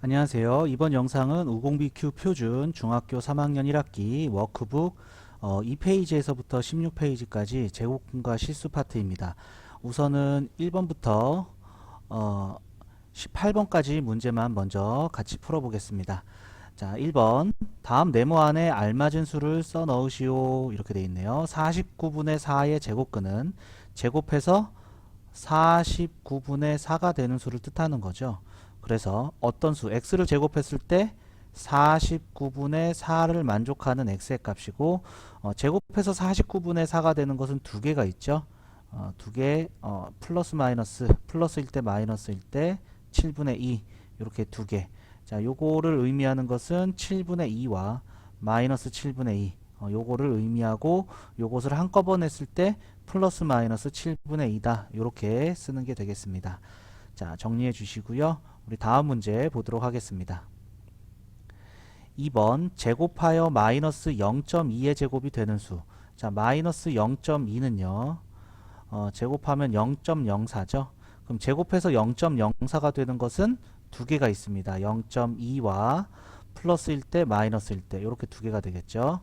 안녕하세요. 이번 영상은 우공비큐 표준 중학교 3학년 1학기 워크북 어, 2페이지에서부터 16페이지까지 제곱근과 실수 파트입니다. 우선은 1번부터 어, 18번까지 문제만 먼저 같이 풀어보겠습니다. 자, 1번. 다음 네모 안에 알맞은 수를 써 넣으시오. 이렇게 돼 있네요. 49분의 4의 제곱근은 제곱해서 49분의 4가 되는 수를 뜻하는 거죠. 그래서 어떤 수 x를 제곱했을 때 49분의 4를 만족하는 x의 값이고 어, 제곱해서 49분의 4가 되는 것은 두 개가 있죠. 어, 두개 어, 플러스 마이너스 플러스일 때 마이너스일 때 7분의 2 이렇게 두 개. 자, 요거를 의미하는 것은 7분의 2와 마이너스 7분의 2. 어, 요거를 의미하고 요것을 한꺼번에 쓸때 플러스 마이너스 7분의 2다. 이렇게 쓰는 게 되겠습니다. 자, 정리해 주시고요. 우리 다음 문제 보도록 하겠습니다. 2번 제곱하여 마이너스 0.2의 제곱이 되는 수. 자, 마이너스 0.2는요. 어, 제곱하면 0.04죠. 그럼 제곱해서 0.04가 되는 것은 두 개가 있습니다. 0.2와 플러스일 때 마이너스일 때 이렇게 두 개가 되겠죠.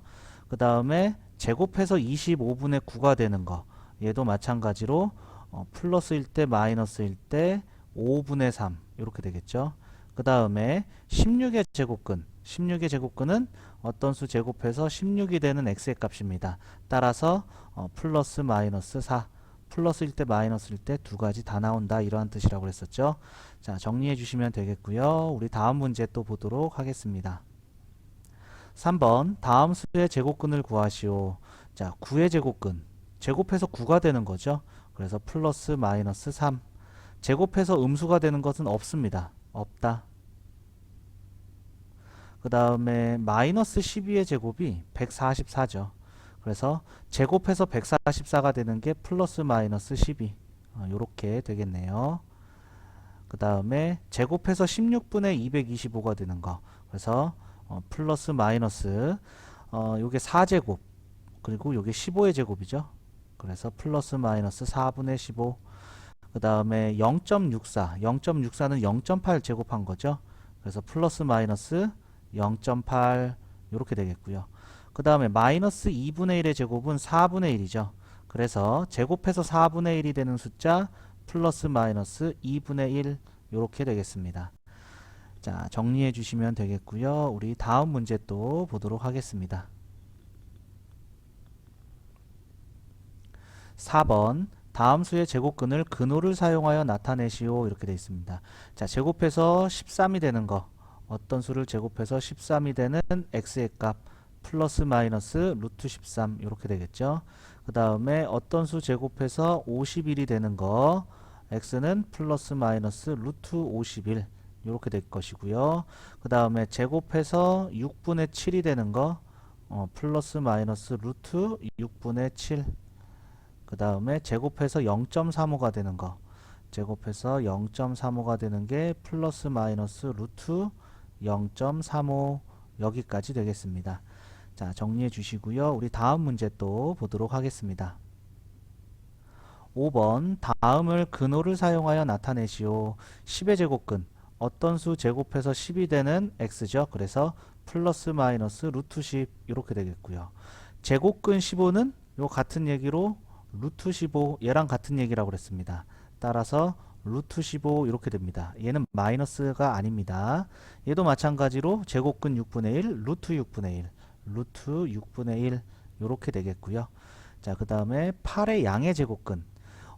그 다음에 제곱해서 25분의 9가 되는 거 얘도 마찬가지로 어, 플러스일 때 마이너스일 때 5분의 3 이렇게 되겠죠. 그 다음에 16의 제곱근 16의 제곱근은 어떤 수 제곱해서 16이 되는 x의 값입니다. 따라서 어, 플러스 마이너스 4 플러스일 때 마이너스일 때 두 가지 다 나온다 이러한 뜻이라고 그랬었죠. 자 정리해 주시면 되겠고요. 우리 다음 문제 또 보도록 하겠습니다. 3번 다음 수의 제곱근을 구하시오. 자 9의 제곱근 제곱해서 9가 되는 거죠. 그래서 플러스 마이너스 3 제곱해서 음수가 되는 것은 없습니다. 없다. 그 다음에 마이너스 12의 제곱이 144죠. 그래서 제곱해서 144가 되는 게 플러스 마이너스 12 어, 요렇게 되겠네요. 그 다음에 제곱해서 16분의 225가 되는 거 그래서 어, 플러스 마이너스 어, 요게 4제곱 그리고 요게 15의 제곱이죠. 그래서 플러스 마이너스 4분의 15 그 다음에 0.64 0.64는 0.8 제곱한 거죠. 그래서 플러스 마이너스 0.8 이렇게 되겠고요. 그 다음에 마이너스 2분의 1의 제곱은 4분의 1이죠. 그래서 제곱해서 4분의 1이 되는 숫자 플러스 마이너스 2분의 1 이렇게 되겠습니다. 자 정리해 주시면 되겠고요. 우리 다음 문제 또 보도록 하겠습니다. 4번 다음 수의 제곱근을 근호를 사용하여 나타내시오 이렇게 되어 있습니다. 자 제곱해서 13이 되는 거 어떤 수를 제곱해서 13이 되는 x의 값 플러스 마이너스 루트 13 이렇게 되겠죠. 그 다음에 어떤 수 제곱해서 51이 되는 거 x는 플러스 마이너스 루트 51 이렇게 될 것이고요. 그 다음에 제곱해서 6분의 7이 되는 거 어, 플러스 마이너스 루트 6분의 7. 그 다음에 제곱해서 0.35가 되는 거 제곱해서 0.35가 되는 게 플러스 마이너스 루트 0.35 여기까지 되겠습니다. 자 정리해 주시고요. 우리 다음 문제 또 보도록 하겠습니다. 5번 다음을 근호를 사용하여 나타내시오. 10의 제곱근 어떤 수 제곱해서 10이 되는 x죠. 그래서 플러스 마이너스 루트 10 이렇게 되겠고요. 제곱근 15는 요 같은 얘기로 루트 15 얘랑 같은 얘기라고 그랬습니다. 따라서 루트 15 이렇게 됩니다. 얘는 마이너스가 아닙니다. 얘도 마찬가지로 제곱근 6분의 1 루트 6분의 1 루트 6분의 1 이렇게 되겠고요. 자, 그 다음에 8의 양의 제곱근.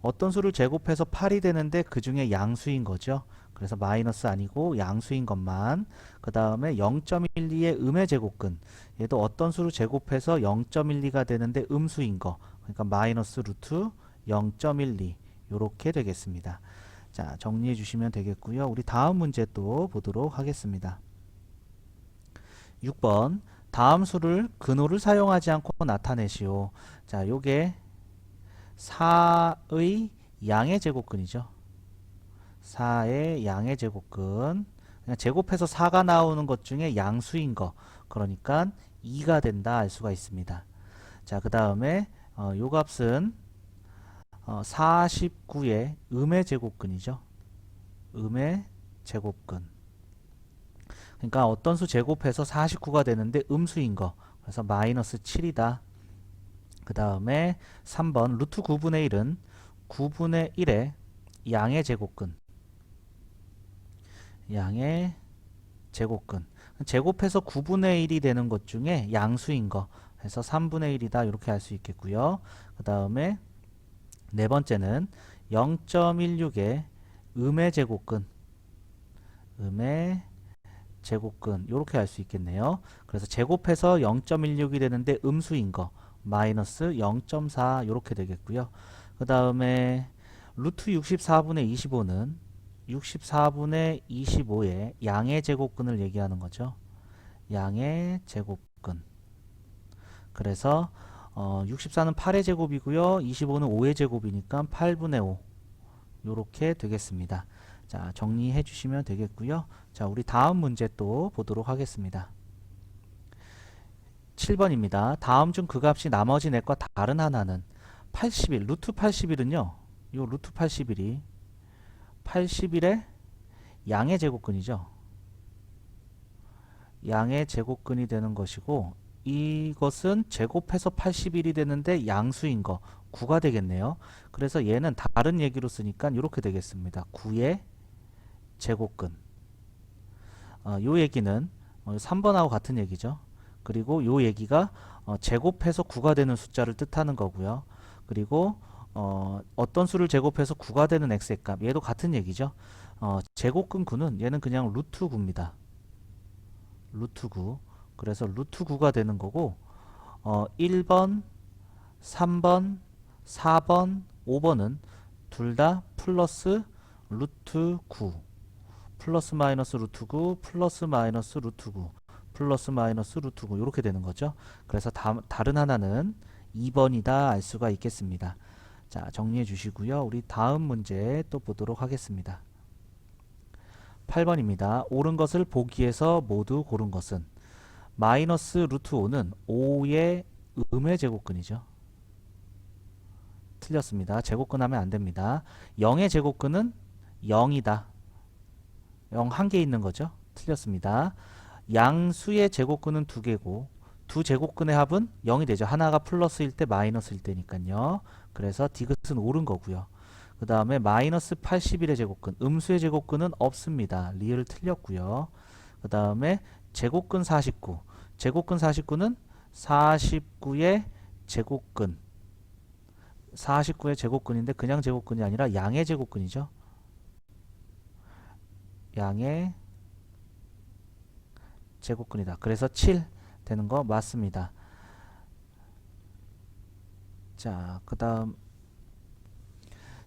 어떤 수를 제곱해서 8이 되는데 그 중에 양수인 거죠. 그래서 마이너스 아니고 양수인 것만. 그 다음에 0.12의 음의 제곱근. 얘도 어떤 수를 제곱해서 0.12가 되는데 음수인 거. 그러니까 마이너스 루트 0.12 이렇게 되겠습니다. 자, 정리해 주시면 되겠고요. 우리 다음 문제 또 보도록 하겠습니다. 6번 다음 수를 근호를 사용하지 않고 나타내시오. 자, 요게 4의 양의 제곱근이죠. 4의 양의 제곱근. 그냥 제곱해서 4가 나오는 것 중에 양수인 거. 그러니까 2가 된다 알 수가 있습니다. 자, 그 다음에 어, 요 값은 어, 49의 음의 제곱근이죠. 음의 제곱근. 그러니까 어떤 수 제곱해서 49가 되는데 음수인 거. 그래서 마이너스 7이다. 그 다음에 3번 루트 9분의 1은 9분의 1의 양의 제곱근. 양의 제곱근. 제곱해서 9분의 1이 되는 것 중에 양수인 거. 해서 3분의 1이다. 이렇게 할 수 있겠고요. 그 다음에 네 번째는 0.16의 음의 제곱근. 음의 제곱근. 이렇게 할 수 있겠네요. 그래서 제곱해서 0.16이 되는데 음수인 거. 마이너스 0.4 이렇게 되겠고요. 그 다음에 루트 64분의 25는 64분의 25의 양의 제곱근을 얘기하는 거죠. 양의 제곱근. 그래서 어, 64는 8의 제곱이고요. 25는 5의 제곱이니까 8분의 5 이렇게 되겠습니다. 자 정리해 주시면 되겠고요. 자 우리 다음 문제 또 보도록 하겠습니다. 7번입니다. 다음 중 그 값이 나머지 넷과 다른 하나는 81, 루트 81은요. 요 루트 81이 81의 양의 제곱근이죠. 양의 제곱근이 되는 것이고 이것은 제곱해서 81이 되는데 양수인 거 9가 되겠네요. 그래서 얘는 다른 얘기로 쓰니까 이렇게 되겠습니다. 9의 제곱근. 어, 요 얘기는 어, 3번하고 같은 얘기죠. 그리고 요 얘기가 어, 제곱해서 9가 되는 숫자를 뜻하는 거고요. 그리고 어, 어떤 수를 제곱해서 9가 되는 x의 값 얘도 같은 얘기죠. 어, 제곱근 9는 얘는 그냥 루트 9입니다. 루트 9 그래서 루트 9가 되는 거고 어, 1번, 3번, 4번, 5번은 둘 다 플러스 루트 9 플러스 마이너스 루트 9 플러스 마이너스 루트 9 플러스 마이너스 루트 9 이렇게 되는 거죠. 그래서 다, 다른 하나는 2번이다 알 수가 있겠습니다. 자 정리해 주시고요. 우리 다음 문제 또 보도록 하겠습니다. 8번입니다. 옳은 것을 보기에서 모두 고른 것은 마이너스 루트 5는 5의 음의 제곱근이죠. 틀렸습니다. 제곱근 하면 안 됩니다. 0의 제곱근은 0이다. 0 한 개 있는 거죠. 틀렸습니다. 양수의 제곱근은 두 개고 두 제곱근의 합은 0이 되죠. 하나가 플러스일 때 마이너스일 때니까요. 그래서 디귿은 옳은 거고요. 그 다음에 마이너스 81의 제곱근, 음수의 제곱근은 없습니다. 리을 틀렸고요. 그 다음에 제곱근 49, 제곱근 49는 49의 제곱근, 49의 제곱근인데 그냥 제곱근이 아니라 양의 제곱근이죠. 양의 제곱근이다. 그래서 7 되는 거 맞습니다. 자, 그 다음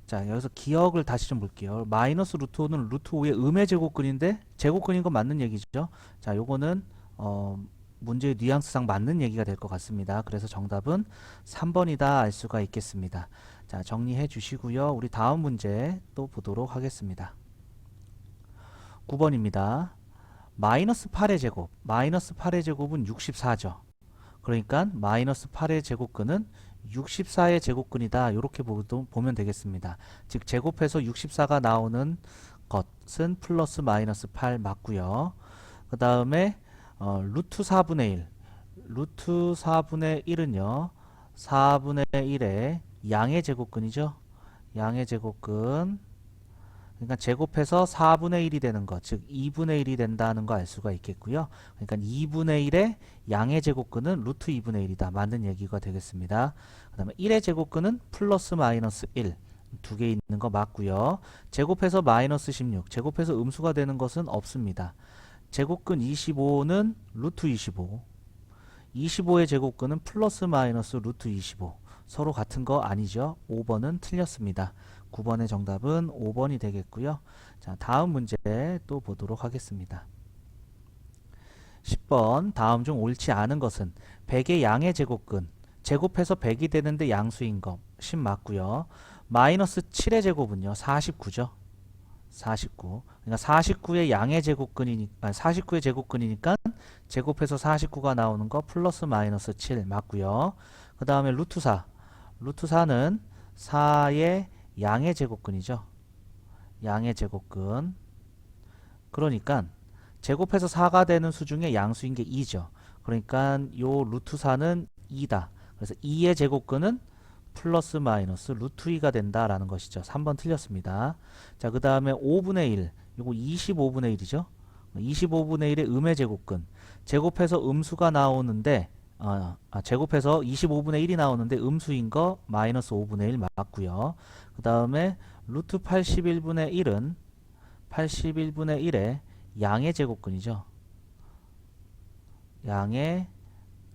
자, 여기서 기억을 다시 좀 볼게요. 마이너스 루트 5는 루트 5의 음의 제곱근인데 제곱근인 건 맞는 얘기죠. 자, 요거는 어, 문제의 뉘앙스상 맞는 얘기가 될 것 같습니다. 그래서 정답은 3번이다 알 수가 있겠습니다. 자, 정리해 주시고요. 우리 다음 문제 또 보도록 하겠습니다. 9번입니다. 마이너스 8의 제곱, 마이너스 8의 제곱은 64죠. 그러니까 마이너스 8의 제곱근은 64의 제곱근이다. 이렇게 보면 되겠습니다. 즉 제곱해서 64가 나오는 것은 플러스 마이너스 8 맞고요. 그 다음에 어, 루트 4분의 1 루트 4분의 1은요 4분의 1의 양의 제곱근이죠. 양의 제곱근 그러니까 제곱해서 4분의 1이 되는 것, 즉 2분의 1이 된다는 거 알 수가 있겠고요. 그러니까 2분의 1의 양의 제곱근은 루트 2분의 1이다. 맞는 얘기가 되겠습니다. 그 다음에 1의 제곱근은 플러스 마이너스 1. 두 개 있는 거 맞고요. 제곱해서 마이너스 16. 제곱해서 음수가 되는 것은 없습니다. 제곱근 25는 루트 25. 25의 제곱근은 플러스 마이너스 루트 25. 서로 같은 거 아니죠? 5번은 틀렸습니다. 9번의 정답은 5번이 되겠고요. 자, 다음 문제 또 보도록 하겠습니다. 10번 다음 중 옳지 않은 것은 100의 양의 제곱근 제곱해서 100이 되는데 양수인 것10 맞고요. 마이너스 7의 제곱은요. 49죠. 49. 그러니까 49의 양의 제곱근이니까 49의 제곱근이니까 제곱해서 49가 나오는 거 플러스 마이너스 7 맞고요. 그 다음에 루트 4. 루트 4는 4의 양의 제곱근이죠. 양의 제곱근 그러니까 제곱해서 4가 되는 수 중에 양수인 게 2죠. 그러니까 요 루트 4는 2다. 그래서 2의 제곱근은 플러스 마이너스 루트 2가 된다라는 것이죠. 3번 틀렸습니다. 자, 그 다음에 5분의 1. 요거 25분의 1이죠. 25분의 1의 음의 제곱근. 제곱해서 음수가 나오는데 아, 아, 제곱해서 25분의 1이 나오는데 음수인 거 마이너스 5분의 1 맞고요. 그 다음에 루트 81분의 1은 81분의 1의 양의 제곱근이죠. 양의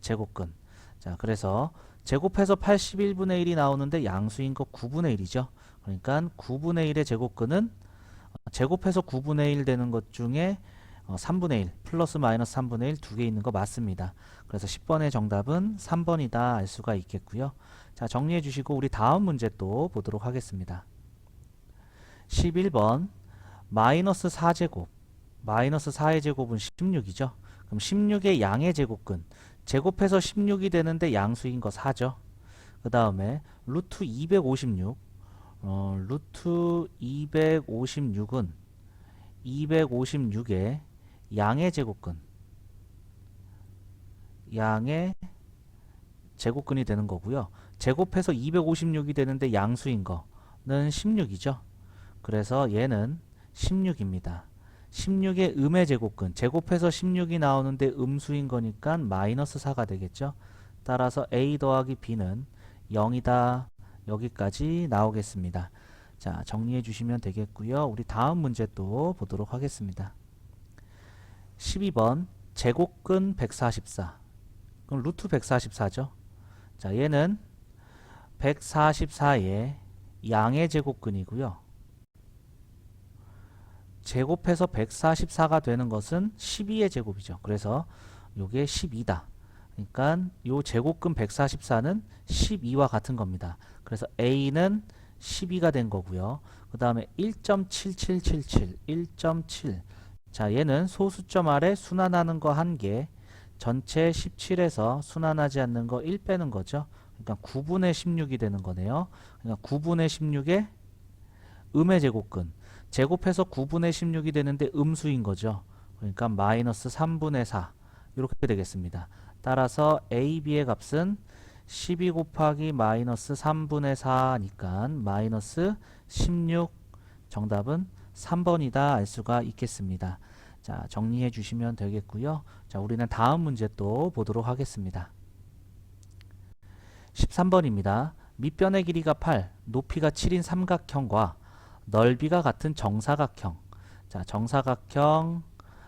제곱근. 자, 그래서 제곱해서 81분의 1이 나오는데 양수인 거 9분의 1이죠. 그러니까 9분의 1의 제곱근은 어, 제곱해서 9분의 1 되는 것 중에 어, 3분의 1 플러스 마이너스 3분의 1 두 개 있는 거 맞습니다. 그래서 10번의 정답은 3번이다 알 수가 있겠고요. 자, 정리해 주시고 우리 다음 문제 또 보도록 하겠습니다. 11번 마이너스 4제곱 마이너스 4의 제곱은 16이죠. 그럼 16의 양의 제곱근 제곱해서 16이 되는데 양수인 거 4죠. 그 다음에 루트 256 어, 루트 256은 256의 양의 제곱근 양의 제곱근이 되는 거고요. 제곱해서 256이 되는데 양수인 거는 16이죠. 그래서 얘는 16입니다. 16의 음의 제곱근 제곱해서 16이 나오는데 음수인 거니까 마이너스 4가 되겠죠. 따라서 a 더하기 b는 0이다. 여기까지 나오겠습니다. 자, 정리해 주시면 되겠고요. 우리 다음 문제 또 보도록 하겠습니다. 12번 제곱근 144. 그럼 루트 144죠. 자, 얘는 144의 양의 제곱근이고요. 제곱해서 144가 되는 것은 12의 제곱이죠. 그래서 요게 12다. 그러니까 요 제곱근 144는 12와 같은 겁니다. 그래서 a는 12가 된 거고요. 그 다음에 1.7777, 1.7. 자, 얘는 소수점 아래 순환하는 거한 개, 전체 17에서 순환하지 않는 거 1 빼는 거죠. 그러니까 9분의 16이 되는 거네요. 그러니까 9분의 16의 음의 제곱근. 제곱해서 9분의 16이 되는데 음수인 거죠. 그러니까 마이너스 3분의 4 이렇게 되겠습니다. 따라서 a, b의 값은 12 곱하기 마이너스 3분의 4니까 마이너스 16 정답은 3번이다 알 수가 있겠습니다. 자 정리해 주시면 되겠고요. 자 우리는 다음 문제 또 보도록 하겠습니다. 13번입니다. 밑변의 길이가 8, 높이가 7인 삼각형과 넓이가 같은 정사각형. 자, 정사각형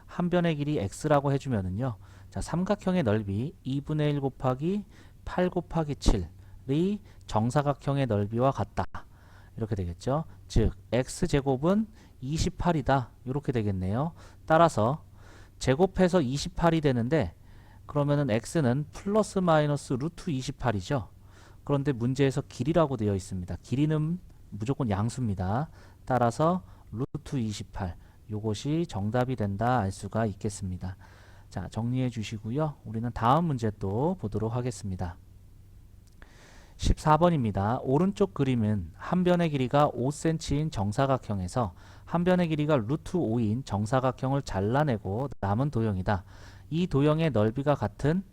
한 변의 길이 x라고 해주면은요. 자, 삼각형의 넓이 2분의 1 곱하기 8 곱하기 7이 정사각형의 넓이와 같다. 이렇게 되겠죠. 즉, x제곱은 28이다. 이렇게 되겠네요. 따라서 제곱해서 28이 되는데 그러면은 x는 플러스 마이너스 루트 28이죠. 그런데 문제에서 길이라고 되어 있습니다. 길이는 무조건 양수입니다. 따라서 루트 28 요것이 정답이 된다 알 수가 있겠습니다. 자 정리해 주시고요. 우리는 다음 문제 또 보도록 하겠습니다. 14번입니다. 오른쪽 그림은 한 변의 길이가 5cm인 정사각형에서 한 변의 길이가 루트 5인 정사각형을 잘라내고 남은 도형이다. 이 도형의 넓이가 같은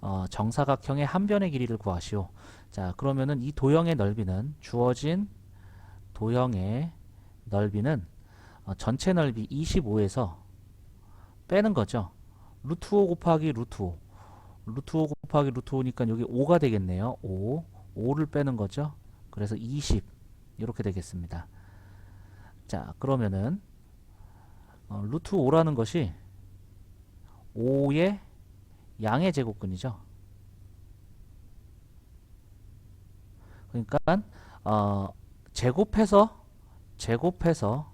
어, 정사각형의 한 변의 길이를 구하시오. 자 그러면은 이 도형의 넓이는 주어진 도형의 넓이는 어, 전체 넓이 25에서 빼는 거죠. 루트 5 곱하기 루트 5 루트 5 곱하기 루트 5니까 여기 5가 되겠네요. 5 5를 빼는 거죠. 그래서 20 이렇게 되겠습니다. 자 그러면은 어, 루트 5라는 것이 5의 양의 제곱근이죠. 그러니까 어, 제곱해서 제곱해서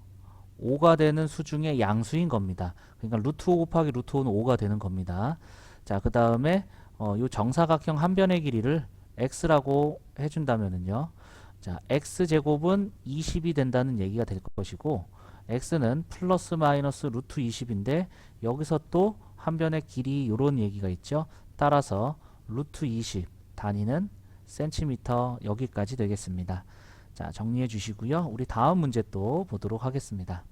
5가 되는 수 중에 양수인 겁니다. 그러니까 루트 5 곱하기 루트 5는 5가 되는 겁니다. 자, 그 다음에 어, 요 정사각형 한 변의 길이를 x라고 해준다면은요. 자, x제곱은 20이 된다는 얘기가 될 것이고 x는 플러스 마이너스 루트 20인데 여기서 또 한 변의 길이 요런 얘기가 있죠. 따라서 루트 20 단위는 센티미터 여기까지 되겠습니다. 자, 정리해 주시고요. 우리 다음 문제 또 보도록 하겠습니다.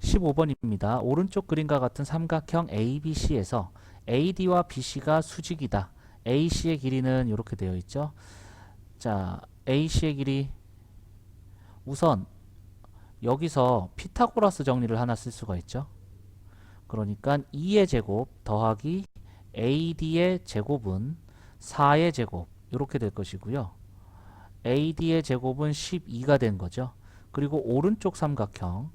15번입니다. 오른쪽 그림과 같은 삼각형 ABC에서 AD와 BC가 수직이다. AC의 길이는 이렇게 되어 있죠. 자, AC의 길이 우선 여기서 피타고라스 정리를 하나 쓸 수가 있죠. 그러니까 2의 제곱 더하기 AD의 제곱은 4의 제곱 이렇게 될 것이고요. AD의 제곱은 12가 된 거죠. 그리고 오른쪽 삼각형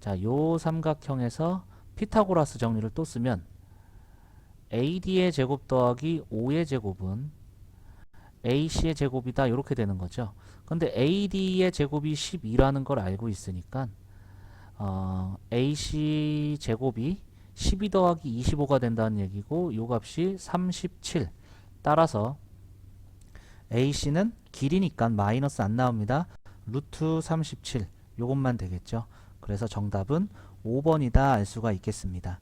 자, 요 삼각형에서 피타고라스 정리를 또 쓰면 AD의 제곱 더하기 5의 제곱은 AC의 제곱이다 이렇게 되는 거죠. 근데 AD의 제곱이 12라는 걸 알고 있으니까 어, AC 제곱이 12 더하기 25가 된다는 얘기고 요 값이 37 따라서 AC는 길이니까 마이너스 안 나옵니다. 루트 37 요것만 되겠죠. 그래서 정답은 5번이다 알 수가 있겠습니다.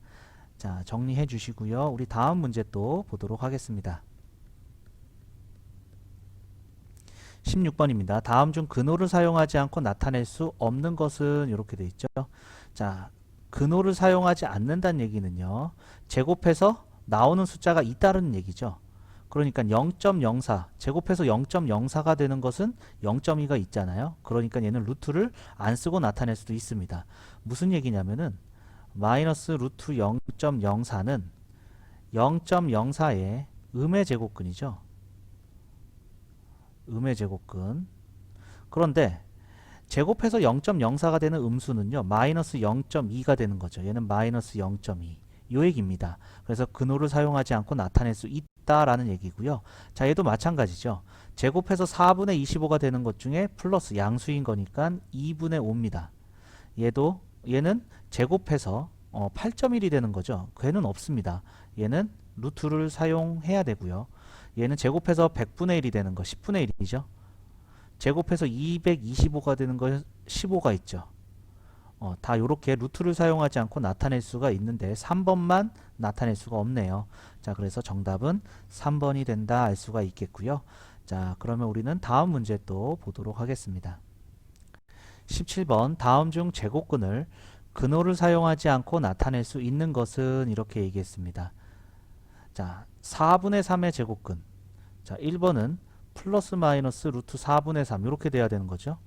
자 정리해 주시고요. 우리 다음 문제 또 보도록 하겠습니다. 16번입니다. 다음 중 근호를 사용하지 않고 나타낼 수 없는 것은 이렇게 돼 있죠. 자, 근호를 사용하지 않는다는 얘기는요. 제곱해서 나오는 숫자가 있다는 얘기죠. 그러니까 0.04 제곱해서 0.04가 되는 것은 0.2가 있잖아요. 그러니까 얘는 루트를 안 쓰고 나타낼 수도 있습니다. 무슨 얘기냐면은 마이너스 루트 0.04는 0.04의 음의 제곱근이죠. 음의 제곱근. 그런데 제곱해서 0.04가 되는 음수는요. 마이너스 0.2가 되는 거죠. 얘는 마이너스 0.2. 요 얘기입니다. 그래서 근호를 사용하지 않고 나타낼 수 있다라는 얘기고요. 자, 얘도 마찬가지죠. 제곱해서 4분의 25가 되는 것 중에 플러스 양수인 거니까 2분의 5입니다. 얘도 얘는 제곱해서 어, 8.1이 되는 거죠. 걔는 없습니다. 얘는 루트를 사용해야 되고요. 얘는 제곱해서 100분의 1이 되는 거 10분의 1이죠. 제곱해서 225가 되는 거 15가 있죠. 어, 다 이렇게 루트를 사용하지 않고 나타낼 수가 있는데 3번만 나타낼 수가 없네요. 자, 그래서 정답은 3번이 된다 알 수가 있겠고요. 자, 그러면 우리는 다음 문제 또 보도록 하겠습니다. 17번 다음 중 제곱근을 근호를 사용하지 않고 나타낼 수 있는 것은 이렇게 얘기했습니다. 자, 4분의 3의 제곱근. 자, 1번은 플러스 마이너스 루트 4분의 3 이렇게 돼야 되는 거죠.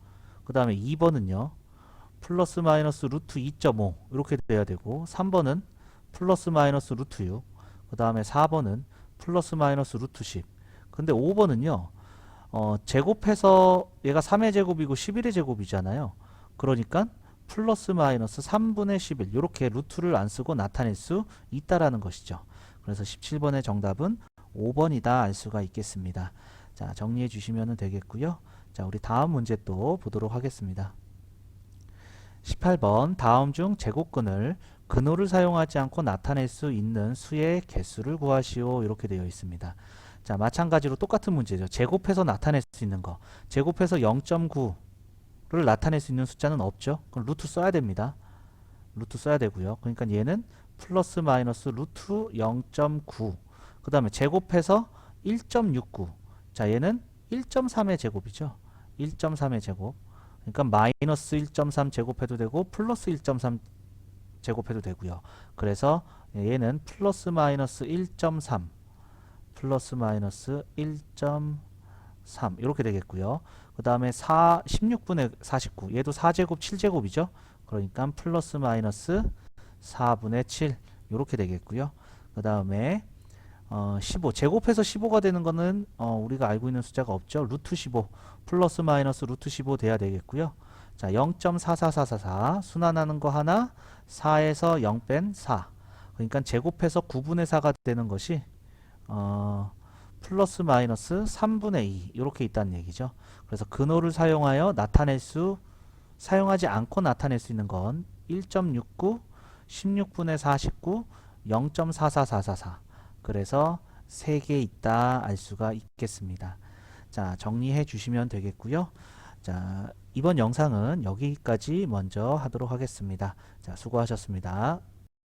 그 다음에 2번은요. 플러스 마이너스 루트 2.5 이렇게 돼야 되고 3번은 플러스 마이너스 루트 6. 그 다음에 4번은 플러스 마이너스 루트 10. 근데 5번은요. 어, 제곱해서 얘가 3의 제곱이고 11의 제곱이잖아요. 그러니까 플러스 마이너스 3분의 11 이렇게 루트를 안 쓰고 나타낼 수 있다라는 것이죠. 그래서 17번의 정답은 5번이다 알 수가 있겠습니다. 자, 정리해 주시면 되겠고요. 자, 우리 다음 문제 또 보도록 하겠습니다. 18번 다음 중 제곱근을 근호를 사용하지 않고 나타낼 수 있는 수의 개수를 구하시오 이렇게 되어 있습니다. 자 마찬가지로 똑같은 문제죠. 제곱해서 나타낼 수 있는 거 제곱해서 0.9를 나타낼 수 있는 숫자는 없죠. 그럼 루트 써야 됩니다. 루트 써야 되고요. 그러니까 얘는 플러스 마이너스 루트 0.9. 그 다음에 제곱해서 1.69. 자, 얘는 1.3의 제곱이죠. 1.3의 제곱. 그러니까 마이너스 1.3 제곱해도 되고 플러스 1.3 제곱해도 되고요. 그래서 얘는 플러스 마이너스 1.3 플러스 마이너스 1.3 이렇게 되겠고요. 그 다음에 4 16분의 49 얘도 4제곱 7제곱이죠. 그러니까 플러스 마이너스 4분의 7 이렇게 되겠고요. 그 다음에 어, 15 제곱해서 15가 되는 거는 어, 우리가 알고 있는 숫자가 없죠. 루트 15 플러스 마이너스 루트 15 돼야 되겠고요. 자 0.44444 순환하는 거 하나 4에서 0 뺀 4 그러니까 제곱해서 9분의 4가 되는 것이 어, 플러스 마이너스 3분의 2 이렇게 있다는 얘기죠. 그래서 근호를 사용하여 나타낼 수 사용하지 않고 나타낼 수 있는 건 1.69 16분의 49 0.44444 그래서 3개 있다 알 수가 있겠습니다. 자 정리해 주시면 되겠고요. 자 이번 영상은 여기까지 먼저 하도록 하겠습니다. 자 수고하셨습니다.